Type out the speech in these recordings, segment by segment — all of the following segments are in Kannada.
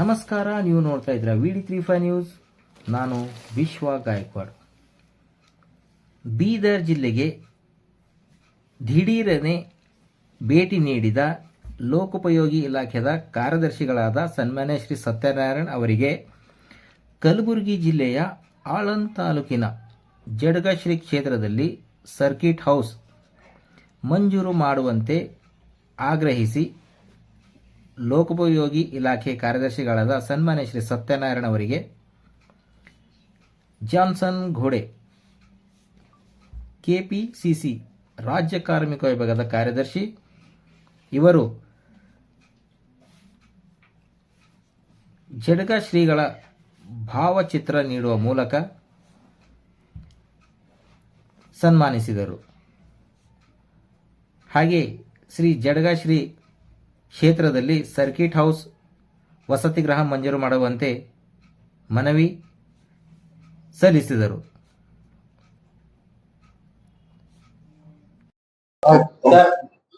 ನಮಸ್ಕಾರ, ನೀವು ನೋಡ್ತಾ ಇದ್ದೀರಾ V D three five news. ನಾನು ವಿಶ್ವ ಗಾಯಕ್ವಾಡ್. ಬೀದರ್ ಜಿಲ್ಲೆಗೆ ದಿಢೀರನೆ ಭೇಟಿ ನೀಡಿದ ಲೋಕೋಪಯೋಗಿ ಇಲಾಖೆದ ಕಾರ್ಯದರ್ಶಿಗಳಾದ ಸನ್ಮಾನ್ಯ ಶ್ರೀ ಸತ್ಯನಾರಾಯಣ್ ಅವರಿಗೆ ಕಲಬುರಗಿ ಜಿಲ್ಲೆಯ ಆಳಂದ್ ತಾಲೂಕಿನ ಜಡಗಶ್ರೀ ಕ್ಷೇತ್ರದಲ್ಲಿ ಸರ್ಕಿಟ್ ಹೌಸ್ ಮಂಜೂರು ಮಾಡುವಂತೆ ಆಗ್ರಹಿಸಿ ಲೋಕೋಪಯೋಗಿ ಇಲಾಖೆ ಕಾರ್ಯದರ್ಶಿಗಳಾದ ಸನ್ಮಾನ್ಯ ಶ್ರೀ ಸತ್ಯನಾರಾಯಣ ಅವರಿಗೆ ಜಾನ್ಸನ್ ಘೋಡೆ ಕೆಪಿಸಿಸಿ ರಾಜ್ಯ ಕಾರ್ಮಿಕ ವಿಭಾಗದ ಕಾರ್ಯದರ್ಶಿ, ಇವರು ಜಡಗ ಶ್ರೀಗಳ ಭಾವಚಿತ್ರ ನೀಡುವ ಮೂಲಕ ಸನ್ಮಾನಿಸಿದರು. ಹಾಗೆ ಶ್ರೀ ಜಡಗ ಶ್ರೀ ಕ್ಷೇತ್ರದಲ್ಲಿ ಸರ್ಕಿಟ್ ಹೌಸ್ ವಸತಿ ಗೃಹ ಮಂಜೂರು ಮಾಡುವಂತೆ ಮನವಿ ಸಲ್ಲಿಸಿದರು. ಸರ್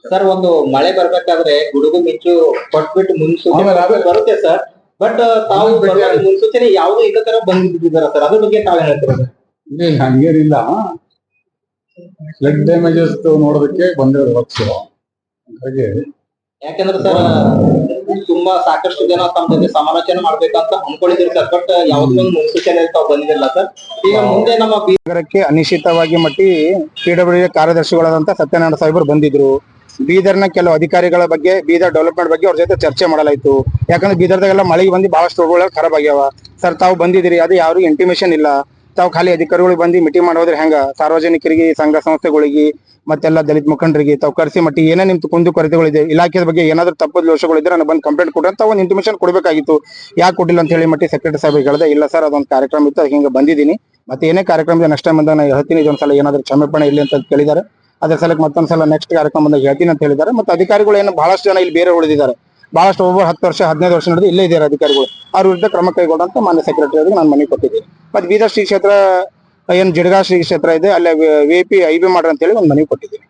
ಸರ್ ಒಂದು ಮಳೆ ಬರ್ಬೇಕಾದ್ರೆ ಗುಡುಗು ಮಿಂಚು ಕೊಟ್ಬಿಟ್ಟು ಮುನ್ಸೂಚನೆ ಬರುತ್ತೆ ಸರ್. ಬಟ್ ತಾವು ಬಿಟ್ಟು ಮುನ್ಸೂಚನೆ ಯಾವ್ದು ಇದ ತರ ಬಂದ್ಬಿಟ್ಟಿದಾರ ಸರ್? ಅದ್ರ ಬಗ್ಗೆ ತಾವ್ ಹೇಳ್ತೀರಾ ಹಂಗೇನಿಲ್ಲ. ಫ್ಲಡ್ ಡ್ಯಾಮೇಜಸ್ ನೋಡೋದಕ್ಕೆ ಬಂದಿರೋ ಹಾಗಾಗಿ ಯಾಕಂದ್ರೆ ಸರ್, ತುಂಬಾ ಸಾಕಷ್ಟು ಜನ ತಮ್ಮ ಜೊತೆ ಸಮಾಲೋಚನೆ ಮಾಡ್ಬೇಕಂತ ಅನ್ಕೊಂಡಿದ್ರು ಸರ್ ಬಟ್ ಯಾವ್ದು ಮುನ್ಸೂಚನೆ ತಾವು ಬಂದಿಲ್ಲ ಸರ್. ಈಗ ಮುಂದೆ ನಮ್ಮ ಬೀದರಕ್ಕೆ ಅನಿಶ್ಚಿತವಾಗಿ ಮಟ್ಟಿ ಪಿಡಬ್ಲ್ಯೂ ಕಾರ್ಯದರ್ಶಿಗಳಾದಂತ ಸತ್ಯನಾರಾಯಣ ಸಾಹೇಬರು ಬಂದಿದ್ರು. ಬೀದರ್ನ ಕೆಲವು ಅಧಿಕಾರಿಗಳ ಬಗ್ಗೆ, ಬೀದರ್ ಡೆವಲಪ್ಮೆಂಟ್ ಬಗ್ಗೆ ಅವ್ರ ಜೊತೆ ಚರ್ಚೆ ಮಾಡಲಾಯ್ತು. ಯಾಕಂದ್ರೆ ಬೀದರ್ದಾಗೆಲ್ಲ ಮಳೆಗೆ ಬಂದು ಬಹಳಷ್ಟು ರೋಡ್ಗಳು ಖರಾಬ್ ಆಗ್ಯಾವ. ಸರ್, ತಾವು ಬಂದಿದ್ದೀರಿ, ಅದು ಯಾರು ಇಂಟಿಮೇಷನ್ ಇಲ್ಲ. ತಾವು ಖಾಲಿ ಅಧಿಕಾರಿಗಳಿಗೆ ಬಂದು ಮೀಟಿಂಗ್ ಮಾಡೋದ್ರೆ ಹೆಂಗ? ಸಾರ್ವಜನಿಕರಿಗೆ, ಸಂಘ ಸಂಸ್ಥೆಗಳಿಗೆ, ಮತ್ತೆಲ್ಲ ದಲಿತ ಮುಖಂಡರಿಗೆ ತಾವು ಕರೆಸಿ ಮಟ್ಟಿ ಏನೇ ನಿಮ್ದು ಕುಂದು ಕೊರತೆಗಳಿದೆ ಇಲಾಖೆ ಬಗ್ಗೆ ಏನಾದ್ರೂ ತಪ್ಪು ದೋಷಗಳಿದ್ರೆ ನಾನು ಬಂದು ಕಂಪ್ಲೇಂಟ್ ಕೊಡ್ರಿ ಅಂತ ಒಂದು ಇನ್ಫಾರ್ಮೇಶನ್ ಕೊಡಬೇಕಾಗಿತ್ತು. ಯಾಕೆ ಕೊಟ್ಟಿಲ್ಲ ಅಂತ ಹೇಳಿ ಮಟ್ಟಿ ಸೆಕ್ರೆಟರಿ ಸಾಹೇಬ್ ಹೇಳಿದೆ, ಇಲ್ಲ ಸರ್ ಅದೊಂದು ಕಾರ್ಯಕ್ರಮ ಇತ್ತು, ಹಿಂಗೆ ಬಂದಿದ್ದೀನಿ. ಮತ್ತೆ ಏನೇ ಕಾರ್ಯಕ್ರಮ ನೆಕ್ಸ್ಟ್ ಟೈಮ್ ಬಂದಾಗ ನಾನು ಹೇಳ್ತೀನಿ ಇದೊಂದ್ಸಲ ಏನಾದ್ರೂ ಕ್ಷಮೆಪಣೆ ಇಲ್ಲಿ ಅಂತ ಕೇಳಿದ್ದಾರೆ. ಅದ್ರ ಸಲಕ್ಕೆ ಮತ್ತೊಂದ್ಸಲ ನೆಕ್ಸ್ಟ್ ಕಾರ್ಯಕ್ರಮ ಬಂದಾಗ ಹೇಳ್ತೀನಿ ಅಂತ ಹೇಳಿದ್ದಾರೆ. ಮತ್ತೆ ಅಧಿಕಾರಿಗಳು ಏನು ಬಹಳಷ್ಟು ಜನ ಇಲ್ಲಿ ಬೇರೆ ಉಳಿದಿದ್ದಾರೆ. ಬಹಳಷ್ಟು ಒಬ್ಬರು ಹತ್ತು ವರ್ಷ, ಹದಿನೈದು ವರ್ಷ ನಡೆದು ಇಲ್ಲೇ ಇದ್ದಾರೆ ಅಧಿಕಾರಿಗಳು. ಅವ್ರ ವಿರುದ್ಧ ಕ್ರಮ ಕೈಗೊಳ್ಳಂತ ಮಾನ್ಯ ಸೆಕ್ರೆಟರಿ ಅವರಿಗೆ ನಾನು ಮನವಿ ಕೊಟ್ಟಿದ್ದೀನಿ. ಮತ್ತೆ ಬೀದರ್ ಶ್ರೀ ಕ್ಷೇತ್ರ, ಏನು ಜಿಡಗಾ ಶ್ರೀ ಕ್ಷೇತ್ರ ಇದೆ, ಅಲ್ಲೇ ವಿ ಪಿ ಐ ಬಿ ಮಾಡ್ರಿ ಅಂತ ಹೇಳಿ ಒಂದು ಮನವಿ ಕೊಟ್ಟಿದ್ದೀನಿ.